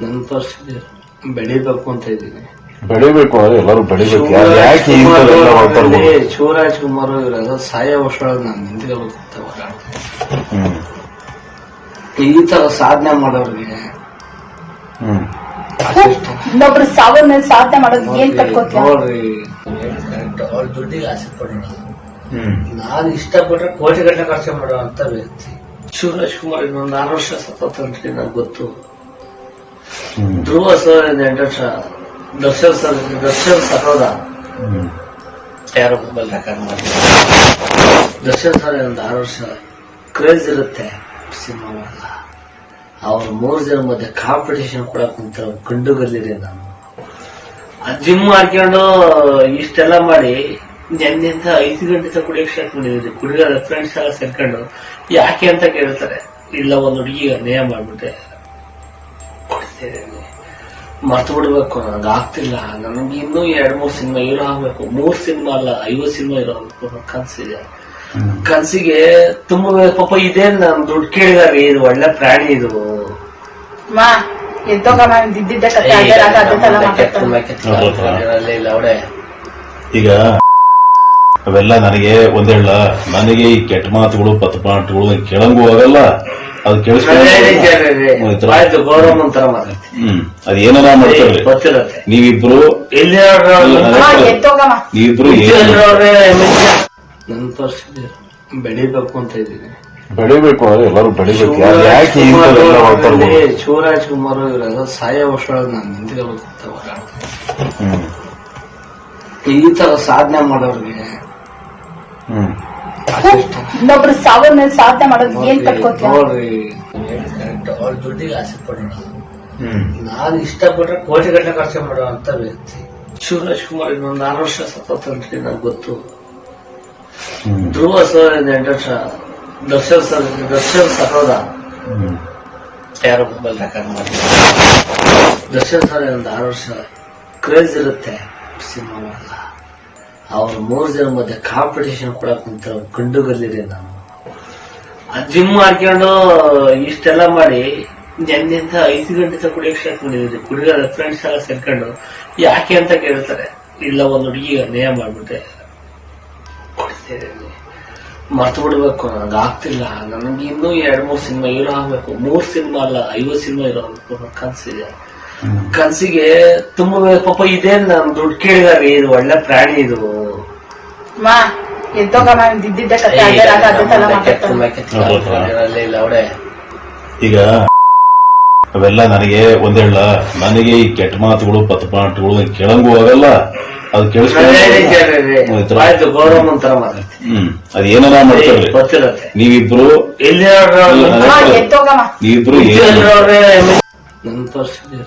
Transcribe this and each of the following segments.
ನನ್ನ ಪರಿಸ್ಥಿತಿ ಬೆಳಿಬೇಕು ಅಂತ ಇದ್ದೀನಿ. ಬೆಳಿಬೇಕು ಅಂದ್ರೆ ಎಲ್ಲರೂ ಬೆಳಿಬೇಕು. ಯಾರು ಯಾಕೆ ಈ ಥರ ಮಾಡ್ತಾರೆ ಶಿವರಾಜ್ ಕುಮಾರ್ ಇರೋದು? ಸಾಯ ವರ್ಷೊಳಗೆ ನಾನು ಹ್ಮ್. ಈ ತರ ಸಾಧನೆ ಮಾಡೋರಿಗೆ ಹ್ಮ್. ಸಾವಿರ ಇನ್ನೊಬ್ರು ಸಾವನ್ನ ಸಾಧನೆ ಮಾಡೋದು ಏನ್ ಕಟ್ಕೋತೀಯ? ನೋಡ್ರಿ. ಕರೆಕ್ಟ್ ಅವ್ರ ದುಡ್ಡಿಗೆ ಆಸೆ ಪಡೋಣ. ಹ್ಮ್. ನಾನು ಇಷ್ಟಪಟ್ರೆ ಕೋಟಿ ಗಂಟೆ ಖರ್ಚು ಮಾಡುವಂತ ವ್ಯಕ್ತಿ. ಶಿವರಾಜ್ ಕುಮಾರ್ ಇನ್ನೊಂದು ಆರು ವರ್ಷ ಸತತ ಅಂತ ನನಗೆ ಗೊತ್ತು. ಧ್ರುವ ಸರ್ ಇದೆ ದರ್ಶನ್ ಸರ್ ದರ್ಶನ್ ಸರೋದ ಯಾರೋ ರೆಕಾರ್ಡ್ ಮಾಡಿ ದರ್ಶನ್ ಸರ್ ಒಂದು ಆರು ವರ್ಷ. ಕ್ರೇಜ್ ಇರುತ್ತೆ. ಸಿನಿಮಾ ಅವ್ರ ಮೂರು ಜನ ಮಧ್ಯೆ ಕಾಂಪಿಟೇಷನ್ ಕೊಡಕ್ ಕಂಡು ಕಂಡುಗಲ್ಲಿರಿ ನಾನು. ಆ ಜಿಮ್ ಮಾಡ್ಕೊಂಡು ಇಷ್ಟೆಲ್ಲ ಮಾಡಿ ನಿನ್ನೆಂತ ಐದು ಗಂಟೆ ತ ಕುಡಿಯೋಕೆ ಸ್ಟಾರ್ಟ್ ಮಾಡಿದ್ರಿ ಕುಡಿಯೋದ ಫ್ರೆಂಡ್ಸ್ ಎಲ್ಲ ಸೇರ್ಕೊಂಡು ಯಾಕೆ ಅಂತ ಕೇಳ್ತಾರೆ. ಇಲ್ಲ, ಒಂದು ಹುಡುಗಿ ನೇಯ ಮಾಡ್ಬಿಟ್ಟೆ ಮರ್ತು ಬಿಡ್ಬೇಕು ನನಗೆ ಆಗ್ತಿಲ್ಲ. ನನಗೆ ಇನ್ನೂ ಎರಡ್ ಮೂರ್ ಸಿನಿಮಾ ಹೀರೋ ಆಗ್ಬೇಕು. ಮೂರ್ ಸಿನಿಮಾ ಅಲ್ಲ ಐವತ್ ಸಿನಿಮಾ ಇರೋ ಆಗ್ಬೇಕು ಕನಸಿಗೆ ಕನ್ಸಿದೆ. ಕನ್ಸಿಗೆ ತುಂಬಾ ಪಾಪ ಇದೇ ನಾನು ದುಡ್ಡು ಕೇಳಿದಾರೆ. ಇದು ಒಳ್ಳೆ ಪ್ರಾಣಿ ಇದು. ಈಗ ಅವೆಲ್ಲ ನನಗೆ ಒಂದೇಳ ನನಗೆ ಈ ಕೆಟ್ಟ ಮಾತುಗಳು ಪತ್ ಮಾತುಗಳು ಕೇಳಂಗೂ ಆಗಲ್ಲ. ಅದು ಹ್ಮ್ ಅದ್ ಏನಾರ ಮಾಡ್ತಾರೆ. ಗೊತ್ತಿರತ್ತೆ. ನೀವಿಬ್ರು ನೀವಿಬ್ರು ಬೆಳಿಬೇಕು ಅಂತ ಇದ್ದೀನಿ. ಬೆಳಿಬೇಕು ಅಂದ್ರೆ ಎಲ್ಲರೂ ಬೆಳಿಬೇಕು. ಯಾಕೆ ಶಿವರಾಜ್ ಕುಮಾರ್ ಇವರೆಲ್ಲ ಸಾಯ ವರ್ಷ ನಾನು ನಿಂತ್ಕೋಬೇಕು ಈ ತರ ಸಾಧನೆ ಮಾಡೋರಿಗೆ. ಇನ್ನೊಬ್ರು ಸಾವನ್ನ ಸಾಧನೆ ಮಾಡೋದು ಏನ್ ಕಟ್ಕೋತೀಯ ನೋಡ್ರಿ ಅವ್ರ ದುಡ್ಡಿಗೆ ಆಸೆ ಪಡೋಣ. ನಾನು ಇಷ್ಟಪಟ್ರೆ ಕೋಟಿ ಗಟ್ಟಲೆ ಖರ್ಚು ಮಾಡುವಂತ ವ್ಯಕ್ತಿ. ಶಿವರಾಜ್ ಕುಮಾರ್ ಇನ್ನೊಂದು ಆರು ವರ್ಷ ಸತತ ಅಂತ ನನಗೆ ಗೊತ್ತು. ಧ್ರುವ ಸರ್ ಎಂಟು ವರ್ಷ. ದರ್ಶನ್ ಸರ್ ದರ್ಶನ್ ಸರೋದ. ಯಾರೋ ಮೊಬೈಲ್ ರೆಕಾರ್ಡ್ ಮಾಡಿ ದರ್ಶನ್ ಸರ್ ಒಂದು ಆರು ವರ್ಷ. ಕ್ರೇಜ್ ಇರುತ್ತೆ. ಸಿನಿಮಾ ಮಾಡಲ್ಲ. ಅವ್ರ ಮೂರು ಜನ ಮಧ್ಯೆ ಕಾಂಪಿಟೇಷನ್ ಕೊಡಕ್ ನಿಂತ ಕಂಡುಗಲ್ಲಿರಿ ನಾನು. ಆ ಜಿಮ್ ಮಾಡ್ಕೊಂಡು ಇಷ್ಟೆಲ್ಲ ಮಾಡಿ ನೆನ್ನೆಂತ ಐದು ಗಂಟೆ ತನಕ ಕುಡಿಯಕ್ ಸ್ಟಾರ್ಟ್ ಮಾಡಿದ್ರಿ ಕುಡಿಯೋ ಫ್ರೆಂಡ್ಸ್ ಎಲ್ಲ ಸೇರ್ಕೊಂಡು ಯಾಕೆ ಅಂತ ಕೇಳ್ತಾರೆ. ಇಲ್ಲ, ಒಂದು ಹುಡುಗಿ ನೇಯ ಮಾಡ್ಬಿಟ್ಟೆ. ಕೊಡ್ತೇನೆ ಮರ್ತು ಬಿಡ್ಬೇಕು ನನಗೆ ಆಗ್ತಿಲ್ಲ. ನನಗೆ ಇನ್ನೂ ಎರಡ್ ಮೂರ್ ಸಿನಿಮಾ ಹೀರೋ ಆಗ್ಬೇಕು. ಮೂರ್ ಸಿನಿಮಾ ಅಲ್ಲ ಐವತ್ ಸಿನಿಮಾ ಇರೋ ಕನ್ಸಿದೆ ಕನ್ಸಿಗೆ ತುಂಬ ಪಾಪ ಇದೇ ನಾನು ದುಡ್ಡು ಕೇಳಿದಾರೆ ಇದು ಒಳ್ಳೆ ಪ್ರಾಣಿ ಇದು. ಮಾ ಎದ್ದೋಗಮ್ಮ ಇದ್ದಿದ್ದೆ ಕತೆ ಅದೇ ರಾಗ ಅದೇ ತರ ಮಾತಾಡ್ತಾನೆ ಇಲ್ಲ ಈಗ ಅವೆಲ್ಲ ನನಗೆ ಒಂದೇಳ ನನಗೆ ಈ ಕೆಟ್ಟ ಮಾತುಗಳು ಪತ್ ಮಾತುಗಳು ಕೇಳಂಗೂ ಆಗಲ್ಲ. ಅದು ಕೇಳಿಸ್ಕೊಂಡು ಆಯ್ತು ಗೌರವ ಒಂಥರ ಮಾತಾಡ್ತೀನಿ. ಹ್ಮ್ ಅದ್ ಏನಾರ ಮಾಡ್ತಾರೆ. ಗೊತ್ತಿರತ್ತೆ. ನೀವಿಬ್ರು ಎಲ್ಲಿ ಎದ್ದೋಗಮ್ಮ ನೀವಿಬ್ರು ಏನು ನನ್ನ ಪರಿಸ್ಥಿತಿ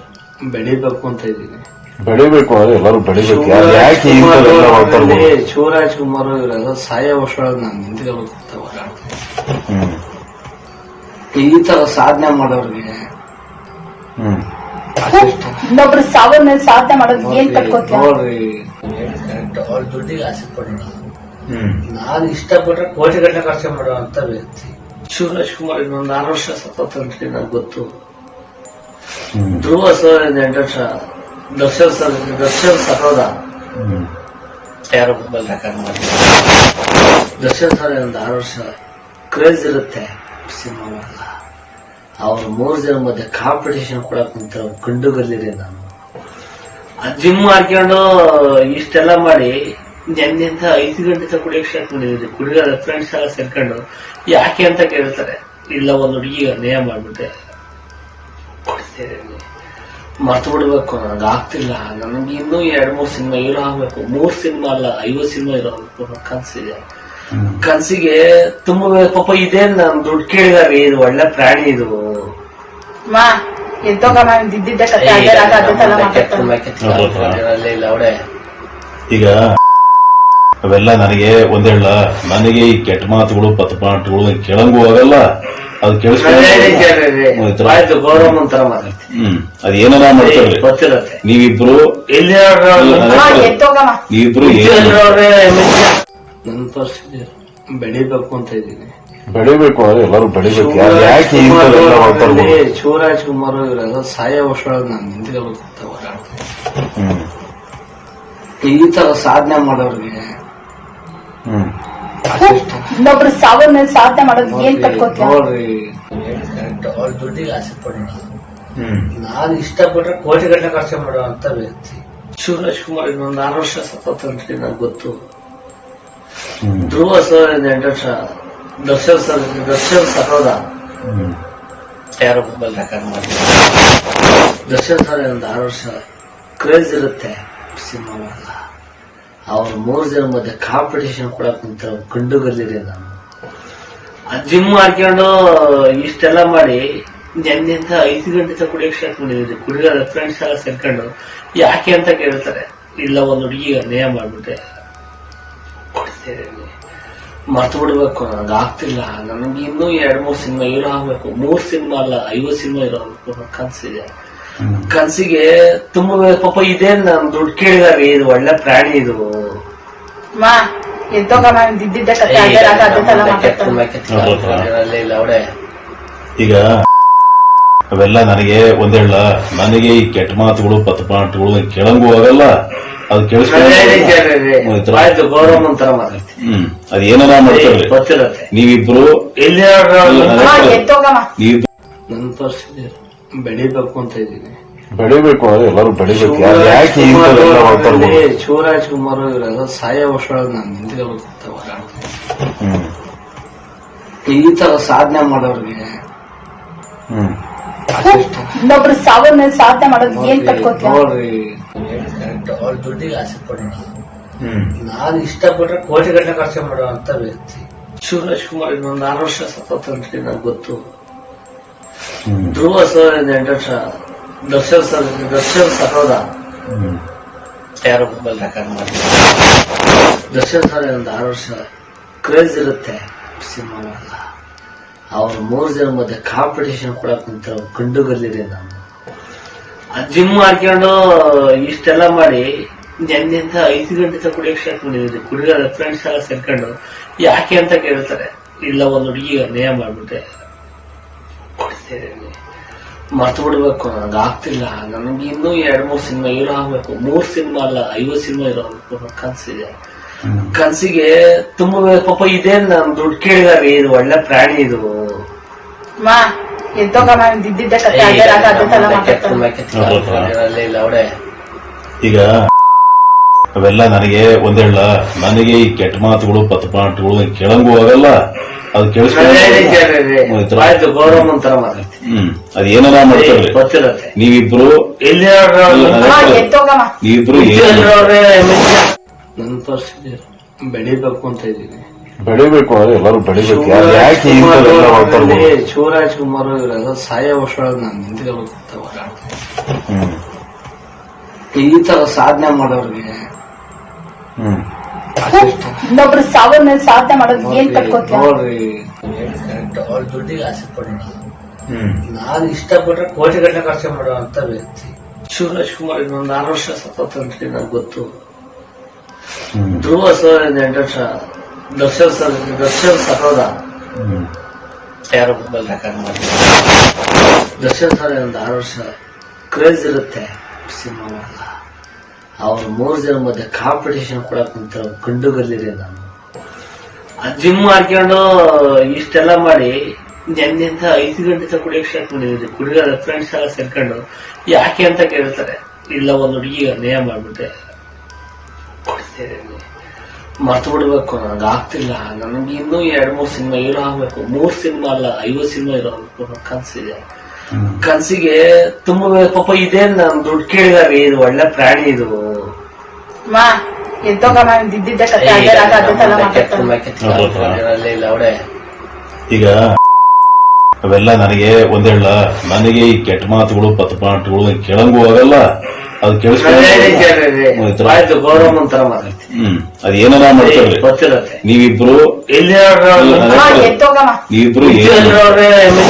ಬೆಳಿಬೇಕು ಅಂತ ಇದ್ದೀನಿ. ಬೆಳಿಬೇಕು ಅಂದ್ರೆ ಎಲ್ಲರೂ ಬೆಳಿಬೇಕು. ಯಾರು ಯಾಕೆ ಈ ಥರ ಎಲ್ಲ ಮಾಡ್ತಾರೆ ಶಿವರಾಜ್ ಕುಮಾರ್ ಇವರೆಲ್ಲ ಸಾಯ ವರ್ಷ ನಾನು ನಿಂತ್ಕೋಬೇಕು ಅಂತ ಓಡಾಡ್ತೀನಿ ಹ್ಮ್. ಈ ತರ ಸಾಧನೆ ಮಾಡೋರ್ಗೆ ಹ್ಮ್. ಅದೃಷ್ಟ. ಇನ್ನೊಬ್ರು ಸಾವನ್ನ ಸಾಧನೆ ಮಾಡೋದು ಏನ್ ಕಟ್ಕೋತೀಯ ನೋಡ್ರಿ. ಕರೆಕ್ಟ್ ಅವ್ರ ದುಡ್ಡಿಗೆ ಆಸೆ ಪಡೋಣ. ಹ್ಮ್. ನಾನು ಇಷ್ಟಪಟ್ರೆ ಕೋಟಿ ಗಂಟೆ ಖರ್ಚು ಮಾಡುವಂತ ವ್ಯಕ್ತಿ. ಶಿವರಾಜ್ ಕುಮಾರ್ ಇನ್ನೊಂದು ಆರು ವರ್ಷ ಸತತ ಅಂತ ನನಗೆ ಗೊತ್ತು. ಧ್ರುವ ಸರ್ ಇಂದ ಎಂಟು ವರ್ಷ ದರ್ಶನ್ ಸರ್ ದರ್ಶನ್ ಹ್ಮ್. ಯಾರೋ ರೆಕಾರ್ಡ್ ಮಾಡಿ ದರ್ಶನ್ ಸರ್ ಒಂದು ಆರು ವರ್ಷ ಕ್ರೇಜ್ ಇರುತ್ತೆ. ಸಿನಿಮಾ ಅವ್ರ ಮೂರು ಜನ ಮಧ್ಯೆ ಕಾಂಪಿಟೇಷನ್ ಕೊಡಕ್ ಕಂಡು ಬರ್ಲಿರಿ ನಾನು. ಆ ಜಿಮ್ ಮಾಡ್ಕೊಂಡು ಇಷ್ಟೆಲ್ಲ ಮಾಡಿ ನೆನ್ನೆಂತ ಐದು ಗಂಟೆ ತಗ ಕುಡಿಯೋಕೆ ಸ್ಟಾರ್ಟ್ ಮಾಡಿದ್ರಿ ಕುಡಿಯೋದ ಫ್ರೆಂಡ್ಸ್ ಎಲ್ಲ ಸೇರ್ಕೊಂಡು ಯಾಕೆ ಅಂತ ಕೇಳ್ತಾರೆ. ಇಲ್ಲ ಒಂದು ಹುಡುಗಿ ನೇಯ ಮಾಡ್ಬಿಟ್ಟೆ ಮರ್ತು ಬಿಡ್ಬೇಕು ನನಗೆ ಆಗ್ತಿಲ್ಲ. ನನಗೆ ಇನ್ನೂ ಎರಡ್ ಮೂರ್ ಸಿನಿಮಾ ಹೀರೋ ಆಗ್ಬೇಕು. ಮೂರ್ ಸಿನಿಮಾ ಅಲ್ಲ ಐವತ್ ಸಿನಿಮಾ ಇರೋ ಆಗ್ಬೇಕು ಅನ್ನೋ ಕನ್ಸಿದೆ. ಕನ್ಸಿಗೆ ತುಂಬ ಪಾಪ ಇದೇ ನನ್ ದುಡ್ಡು ಕೇಳಿದಾರೆ ಇದು ಒಳ್ಳೆ ಪ್ರಾಣಿ ಇದು. ಈಗ ಅವೆಲ್ಲ ನನಗೆ ಒಂದೇಳ ನನಗೆ ಈ ಕೆಟ್ಟ ಮಾತುಗಳು ಪತ್ ಮಾತುಗಳು ಕೇಳಂಗೂ ಆಗಲ್ಲ. ಅದು ಹ್ಮ್ ಅದ್ ಏನಾರ ಮಾಡ್ತಾರೆ. ನೀವಿಬ್ರು ನೀವಿಬ್ರು ಏನು ನನ್ನ ಪರಿಸ್ಥಿತಿ ಬೆಳಿಬೇಕು ಅಂತ ಇದ್ದೀನಿ. ಬೆಳಿಬೇಕು ಅಂದ್ರೆ ಎಲ್ಲರೂ ಬೆಳಿಬೇಕು. ಯಾಕೆ? ಶಿವರಾಜ್ ಕುಮಾರ್ ಇವರೆಲ್ಲ ಸಾಯ ವರ್ಷ ನಾನು ಅಂತ ಈ ತರ ಸಾಧನೆ ಮಾಡೋರಿಗೆ. ಇನ್ನೊಬ್ರು ಸಾವನ್ನ ಸಾಧನೆ ಮಾಡೋದು ಏನ್ ಕಟ್ಕೋತೀಯ ನೋಡ್ರಿ ಕರೆಕ್ಟ್ ಅವ್ರ ದುಡ್ಡಿಗೆ ಆಸೆ ಪಡೋಣ ಹ್ಮ್. ನಾನು ಇಷ್ಟಪಟ್ರೆ ಕೋಟಿ ಗಂಟೆ ಖರ್ಚು ಮಾಡುವಂತ ವ್ಯಕ್ತಿ. ಶಿವರಾಜ್ ಕುಮಾರ್ ಇನ್ನೊಂದು ಆರು ವರ್ಷ ಸತತ ನನಗೆ ಗೊತ್ತು. ಧ್ರುವ ಸರ್ ಇಂದ ಎಂಟು ವರ್ಷ. ದರ್ಶನ್ ಸರ್ ದರ್ಶನ್ ಸಹೋದ ಹ್ಮ್. ಯಾರೋ ಮೊಬೈಲ್ ರೆಕಾರ್ಡ್ ಮಾಡಿ ದರ್ಶನ್ ಸರ್ ಒಂದು ಆರು ವರ್ಷ. ಕ್ರೇಜ್ ಇರುತ್ತೆ. ಸಿನಿಮಾ ಮಾಡಲ್ಲ. ಅವ್ರ ಮೂರು ಜನ ಮಧ್ಯೆ ಕಾಂಪಿಟೇಷನ್ ಕೊಡಕ್ ನಿಂತ ಗಂಡುಗಲ್ಲಿದೆ ನಾನು. ಆ ಜಿಮ್ ಮಾಡ್ಕೊಂಡು ಇಷ್ಟೆಲ್ಲ ಮಾಡಿ ನೆನ್ನೆಂತ ಐದು ಗಂಟೆ ತ ಕುಡಿಯೋಕ್ ಸ್ಟಾರ್ಟ್ ಮಾಡಿದ್ರಿ ಕುಡಿಯೋ ಫ್ರೆಂಡ್ಸ್ ಎಲ್ಲ ಸೇರ್ಕೊಂಡು ಯಾಕೆ ಅಂತ ಕೇಳ್ತಾರೆ. ಇಲ್ಲ, ಒಂದು ಹುಡುಗಿ ನೇಯ ಮಾಡ್ಬಿಟ್ಟೆ ಕೊಡ್ತೇನೆ. ಮರ್ತು ಬಿಡ್ಬೇಕು ನನಗೆ ಆಗ್ತಿಲ್ಲ. ನನಗೆ ಇನ್ನೂ ಎರಡ್ ಮೂರ್ ಸಿನಿಮಾ ಇರೋ ಆಗ್ಬೇಕು. ಮೂರ್ ಸಿನಿಮಾ ಅಲ್ಲ ಐವತ್ ಸಿನಿಮಾ ಇರೋ ಆಗ್ಬೇಕು ಕನ್ಸಿಗೆ ತುಂಬ ಪಾಪ ಇದೇನ್ ನಾನು ದುಡ್ಡು ಕೇಳಿದಾರೆ ಇದು ಒಳ್ಳೆ ಪ್ರಾಣಿ ಇದು. ಮಾ ಎದ್ದೋಗ ನಾನು ಇದ್ದಿದ್ದೆ ಕತೆ ಅದೇ ರಾಗ ಅದೇ ತರ ಮಾತಾಡ್ತಾನೆ ಅಲ್ಲೇ ಇಲ್ಲ ಅವಡೆ ಈಗ ಅವೆಲ್ಲ ನನಗೆ ಒಂದೇಳ ನನಗೆ ಈ ಕೆಟ್ಟ ಮಾತುಗಳು ಪತ್ ಮಾತುಗಳು ಕೇಳಂಗೂ ಆಗಲ್ಲ. ಅದು ಕೇಳಿಸ್ಕೊಂಡು ಆಯ್ತು ಗೌರವ ಒಂಥರ ಮಾತಾಡ್ತೀನಿ. ಹ್ಮ್ ಅದ್ ಏನಾರ ಮಾಡ್ಕೊಳ್ರಿ ಗೊತ್ತಿರತ್ತೆ. ನೀವಿಬ್ರು ಎಲ್ಲಿ ಮಾ ಎದ್ದೋಗಮ್ಮ ನೀವಿಬ್ರು ನನ್ನ ಪರಿಸ್ಥಿತಿ ಬೆಳಿಬೇಕು ಅಂತ ಇದ್ದೀನಿ. ಬೆಳಿಬೇಕು ಅಂದ್ರೆ ಎಲ್ಲರೂ ಬೆಳಿಬೇಕು. ಯಾರು ಯಾಕೆ ಈ ಎಲ್ಲ ಶಿವರಾಜ್ ಕುಮಾರ್ ಇವರೆಲ್ಲ ಸಾಯ ವರ್ಷಗಳು ನಾನು ಅಂತ ಹ್ಮ್. ಈ ತರ ಸಾಧನೆ ಮಾಡೋರಿಗೆ ಹ್ಮ್. ಇನ್ನೊಬ್ರು ಸಾವನ್ನ ಸಾಧನೆ ಮಾಡೋದು ಏನ್ ಕಟ್ಕೋತೀಯ ನೋಡ್ರಿ. ಕರೆಕ್ಟ್ ಅವ್ರ ದುಡ್ಡಿಗೆ ಆಸೆ ಪಡೋಣ. ಹ್ಮ್. ನಾನು ಇಷ್ಟಪಟ್ರೆ ಕೋಟಿ ಗಟ್ಟಲೆ ಖರ್ಚು ಮಾಡುವಂತ ವ್ಯಕ್ತಿ. ಶಿವರಾಜ್ ಕುಮಾರ್ ಇನ್ನೊಂದು ಆರು ವರ್ಷ ಸತತ ನಂಗೆ ಗೊತ್ತು. ಹ್ಮ್ ಧ್ರುವ ಸರ್ ಇಂದ ದರ್ಶನ್ ಸರ್, ದರ್ಶನ್ ಸಹೋದ. ಯಾರೋ ದರ್ಶನ್ ಸರ್ ಒಂದು ಆರು ವರ್ಷ ಕ್ರೇಜ್ ಇರುತ್ತೆ. ಸಿನಿಮಾ ಅವ್ರ ಮೂರು ಜನ ಮಧ್ಯೆ ಕಾಂಪಿಟೇಷನ್ ಕೊಡಕ್ ನಿಂತ ಗಂಡುಗಲ್ಲಿದೆ ನಾನು ಆ ಜಿಮ್ ಮಾಡ್ಕೊಂಡು ಇಷ್ಟೆಲ್ಲ ಮಾಡಿ ನಿನ್ನಿಂದ ಐದು ಗಂಟೆ ತಗ ಕುಡಿಯೋಕೆ ಸ್ಟಾರ್ಟ್ ಮಾಡಿದ್ರಿ ಕುಡಿಯೋದ ಫ್ರೆಂಡ್ಸ್ ಎಲ್ಲ ಸೇರ್ಕೊಂಡು ಯಾಕೆ ಅಂತ ಕೇಳ್ತಾರೆ. ಇಲ್ಲ ಒಂದು ಹುಡುಗಿ ನೇಯ ಮಾಡ್ಬಿಟ್ಟೆ ಕೊಡ್ತೇನೆ ಮರ್ತು ಬಿಡ್ಬೇಕು ನನಗೆ ಆಗ್ತಿಲ್ಲ. ನನಗೆ ಇನ್ನೂ ಎರಡ್ ಮೂರ್ ಸಿನಿಮಾ ಇರೋ ಆಗ್ಬೇಕು. ಮೂರ್ ಸಿನಿಮಾ ಅಲ್ಲ ಐವತ್ ಸಿನಿಮಾ ಇರೋ ಆಗ್ಬೇಕು ಕನಸಿದೆ. ಕನ್ಸಿಗೆ ತುಂಬ ಪಾಪ ಇದೇನ್ ನಾನು ದುಡ್ಡು ಕೇಳಿದಾರೆ. ಇದು ಒಳ್ಳೆ ಪ್ರಾಣಿ ಇದು. ಈಗ ಅವೆಲ್ಲ ನನಗೆ ಒಂದೇಳ ನನಗೆ ಈ ಕೆಟ್ಟ ಮಾತುಗಳು ಪತ್ ಮಾತುಗಳು ಕೇಳಂಗೂ ಆಗಲ್ಲ. ಅದು ಕೇಳಿಸ್ಕೊಂಡು ಹ್ಮ್. ಅದ್ ಏನಾರ ನೀವಿಬ್ರು ನೀವಿಬ್ರು ನನ್ನ ಪರಿಸ್ಥಿತಿ ಬೆಳಿಬೇಕು ಅಂತ ಇದ್ದೀನಿ. ಬೆಳಿಬೇಕು ಅಂದ್ರೆ ಎಲ್ಲರೂ ಬೆಳಿಬೇಕು. ಯಾಕೆ? ಶಿವರಾಜ್ ಕುಮಾರ್ ಇವರೆಲ್ಲ ಸಾಯ ವರ್ಷದೊಳಗೆ ನಾನು ಅಂತ ಈ ತರ ಸಾಧನೆ ಮಾಡೋರಿಗೆ. ಇನ್ನೊಬ್ರು ಸಾವನ್ನ ಸಾಧನೆ ಮಾಡೋದು ಏನ್ ಕಟ್ಕೋತೀಯ? ಕರೆಕ್ಟ್ ಅವ್ರ ದುಡ್ಡಿಗೆ ಆಸೆ ಪಡೋಣ ಹ್ಮ್. ನಾನು ಇಷ್ಟಪಟ್ರೆ ಕೋಟಿ ಗಟ್ಟಲೆ ಖರ್ಚು ಮಾಡುವಂತ ವ್ಯಕ್ತಿ. ಶಿವರಾಜ್ ಕುಮಾರ್ ಇನ್ನೊಂದು ಆರು ವರ್ಷ ಸತತ ನಂಗೆ ಗೊತ್ತು. ಧ್ರುವ ಸರ್ ಎಂಟು ವರ್ಷ. ದರ್ಶನ್ ಸರ್ ದರ್ಶನ್ ಸಹೋದ. ಯಾರೋ ಮೊಬೈಲ್ ರೆಕಾರ್ಡ್ ಮಾಡಿ ದರ್ಶನ್ ಸರ್ ಒಂದು ಆರು ವರ್ಷ. ಕ್ರೇಜ್ ಇರುತ್ತೆ. ಸಿನಿಮಾ ಮಾಡಲ್ಲ. ಅವ್ರ ಮೂರು ಜನ ಮಧ್ಯೆ ಕಾಂಪಿಟೇಷನ್ ಕೊಡಕ್ ಕಂಡು ಬರ್ಲಿರಿ ನಾನು. ಜಿಮ್ ಮಾಡ್ಕೊಂಡು ಇಷ್ಟೆಲ್ಲ ಮಾಡಿ ನೆನ್ನೆಂತ ಐದು ಗಂಟೆ ತನಕ ಕುಡಿಯೋಕೆ ಸ್ಟಾರ್ಟ್ ಮಾಡಿದ್ರಿ ಕುಡಿಯೋ ಫ್ರೆಂಡ್ಸ್ ಎಲ್ಲ ಸೇರ್ಕೊಂಡು ಯಾಕೆ ಅಂತ ಕೇಳ್ತಾರೆ. ಇಲ್ಲ ಒಂದು ಹುಡುಗಿ ನೇಯ ಮಾಡ್ಬಿಟ್ಟೆ ಕೊಡ್ತೇನೆ. ಮರ್ತು ಬಿಡ್ಬೇಕು. ನನಗೆ ಆಗ್ತಿಲ್ಲ. ನನಗೆ ಇನ್ನೂ ಎರಡ್ ಮೂರ್ ಸಿನಿಮಾ ಇರೋ ಆಗ್ಬೇಕು. ಮೂರ್ ಸಿನಿಮಾ ಅಲ್ಲ ಐವತ್ ಸಿನಿಮಾ ಇರೋ ಆಗ್ಬೇಕು ಕನ್ಸಿದೆ ಕನ್ಸಿಗೆ ತುಂಬ ಪಾಪ ಇದೇನ್ ನಾನು ದುಡ್ಡು ಕೇಳಿದಾರೆ ಇದು ಒಳ್ಳೆ ಪ್ರಾಣಿ ಇದು. ಮಾ ಎದ್ದೋಗ ನಾನು ಇದ್ದಿದ್ದೆ ಕತೆ ಅದೇ ರಾಗ ಅದೇ ತರ ಮಾತಾಡ್ತಾನೆ ಅಲ್ಲೇ ಇಲ್ಲ ಅವಡೆ ಈಗ ಅವೆಲ್ಲ ನನಗೆ ಒಂದೇಳ ನನಗೆ ಈ ಕೆಟ್ಟ ಮಾತುಗಳು ಪತ್ ಮಾತುಗಳು ಕೇಳಂಗೂ ಆಗಲ್ಲ. ಅದು ಕೇಳಿಸ್ಕೊಂಡು ಆಯ್ತು ಗೌರವ ಒಂಥರ ಮಾತಾಡ್ತೀನಿ. ಹ್ಮ್. ಅದ್ ಏನಾರ ಮಾಡ್ಕೊಳ್ರಿ ಗೊತ್ತಿರತ್ತೆ. ನೀವಿಬ್ರು ಮಾ ಏನು